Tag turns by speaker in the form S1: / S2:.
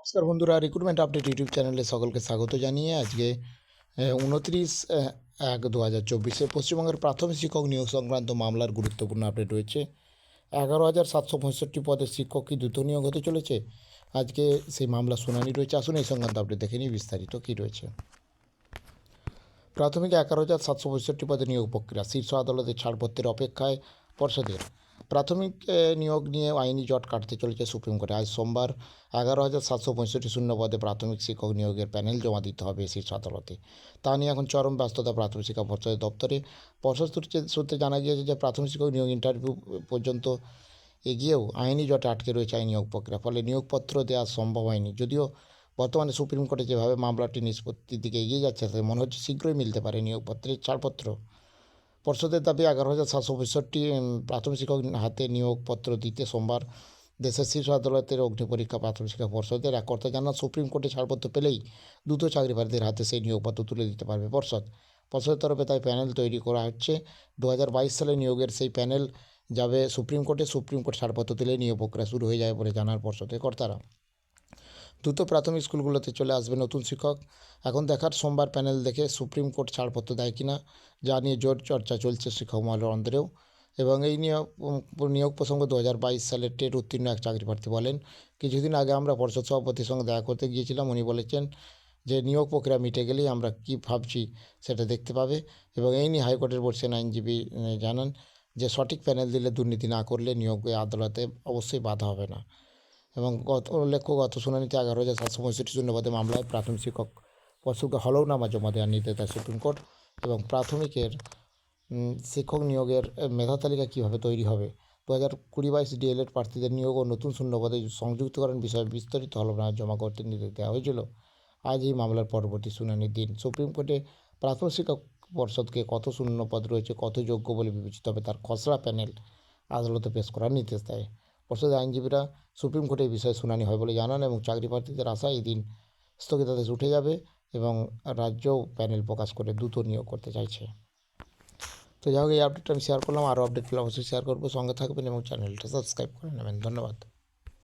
S1: নমস্কার বন্ধুরা recruitment update YouTube চ্যানেলে সকলকে স্বাগত জানিয়ে আজকে উনত্রিশ এক দু হাজার চব্বিশে পশ্চিমবঙ্গের প্রাথমিক শিক্ষক নিয়োগ সংক্রান্ত মামলার গুরুত্বপূর্ণ আপডেট রয়েছে। এগারো হাজার সাতশো পঁয়ষট্টি পদের শিক্ষক কি দ্রুত নিয়োগ হতে চলেছে? আজকে সেই মামলা শুনানি রয়েছে। আসুন এই সংক্রান্ত আপডেট দেখে নিই বিস্তারিত কী রয়েছে। প্রাথমিক এগারো হাজার সাতশো পঁয়ষট্টি পদে নিয়োগ প্রক্রিয়া, শীর্ষ আদালতের ছাড়পত্রের অপেক্ষায় পর্ষদের। প্রাথমিক নিয়োগ নিয়ে আইনি জট কাটতে চলেছে সুপ্রিম কোর্টে। আজ সোমবার এগারো হাজার সাতশো পঁয়ষট্টি শূন্য পদে প্রাথমিক শিক্ষক নিয়োগের প্যানেল জমা দিতে হবে শীর্ষ আদালতে তা নিয়ে এখন চরম ব্যস্ততা প্রাথমিক শিক্ষা পর্ষদের দপ্তরে। পর্ষদ সূত্রে- জানা গিয়েছে যে প্রাথমিক শিক্ষক নিয়োগ ইন্টারভিউ পর্যন্ত এগিয়েও আইনি জটে আটকে রয়েছে আইনি নিয়োগ প্রক্রিয়া, ফলে নিয়োগপত্র দেওয়া সম্ভব হয়নি। যদিও বর্তমানে সুপ্রিম কোর্টে যেভাবে মামলাটি নিষ্পত্তির দিকে এগিয়ে যাচ্ছে, তাতে মনে হচ্ছে শীঘ্রই মিলতে পারে নিয়োগপত্রের ছাড়পত্র। পর্ষদের দাবি, এগারো হাজার সাতশো পঁয়ষট্টি প্রাথমিক শিক্ষক হাতে নিয়োগপত্র দিতে সোমবার দেশের শীর্ষ আদালতের অগ্নি পরীক্ষা প্রাথমিক শিক্ষা পর্ষদের এক কর্তা জানান, সুপ্রিম কোর্টে ছাড়পত্র পেলেই দ্রুত চাকরিপ্রার্থীদের হাতে সেই নিয়োগপত্র তুলে দিতে পারবে পর্ষদ। পর্ষদের তরফে তাই প্যানেল তৈরি করা হচ্ছে। দু হাজার বাইশ সালে নিয়োগের সেই প্যানেল যাবে সুপ্রিম কোর্টে। সুপ্রিম কোর্ট ছাড়পত্র দিলে নিয়োগ প্রক্রিয়া শুরু হয়ে যাবে বলে জানার পর্ষদের কর্তারা। দ্রুত প্রাথমিক স্কুলগুলোতে চলে আসবে নতুন শিক্ষক। এখন দেখার সোমবার প্যানেল দেখে সুপ্রিম কোর্ট ছাড়পত্র দেয় কিনা, যা নিয়ে জোর চর্চা চলছে শিক্ষক মহলের অন্তরেও। এবং এই নিয়োগ নিয়োগ প্রসঙ্গ দু হাজার বাইশ সালের টেট উত্তীর্ণ এক চাকরি প্রার্থী বলেন, কিছুদিন আগে আমরা পর্ষদ সভাপতির সঙ্গে দেখা করতে গিয়েছিলাম। উনি বলেছেন যে, নিয়োগ প্রক্রিয়া মিটে গেলেই আমরা কি ভাবছি সেটা দেখতে পাবে। এবং এই নিয়ে হাইকোর্টের বর্ষেন আইনজীবী জানান যে, সঠিক প্যানেল দিলে দুর্নীতি না করলে নিয়োগ আদালতে অবশ্যই বাধা হবে না। এবং গত উল্লেখ্য গত শুনানিতে এগারো হাজার সাতশো পঁয়ষট্টি শূন্যপদে মামলায় প্রাথমিক শিক্ষক পশুকে হলফনামা জমা দেওয়ার নির্দেশ দেয় সুপ্রিম কোর্ট এবং প্রাথমিকের শিক্ষক নিয়োগের মেধা তালিকা কীভাবে তৈরি হবে? দু হাজার কুড়ি বাইশ ডিএলএড প্রার্থীদের নিয়োগ ও নতুন শূন্যপদে সংযুক্তকরণ বিষয়ে বিস্তারিত হলফনামা জমা করতে নির্দেশ দেওয়া হয়েছিল। আজ এই মামলার পরবর্তী শুনানির দিন। সুপ্রিম কোর্টে প্রাথমিক শিক্ষক পর্ষদকে কত শূন্যপদ রয়েছে, কত যোগ্য বলে বিবেচিত হবে তার খসড়া প্যানেল আদালতে পেশ করার নির্দেশ দেয়। পর্ষদের আইনজীবীরা সুপ্রিম কোর্টে এই বিষয়ে শুনানি হয় বলে জানান এবং চাকরি প্রার্থীদের আশা এই দিন স্থগিতাদেশ উঠে যাবে এবং রাজ্য প্যানেল প্রকাশ করে দ্রুত নিয়োগ করতে চাইছে। তো যাই হোক, এই আপডেটটা আমি শেয়ার করলাম। আরও আপডেট পেলে অবশ্যই শেয়ার করব। সঙ্গে থাকবেন এবং চ্যানেলটা সাবস্ক্রাইব করে নেবেন। ধন্যবাদ।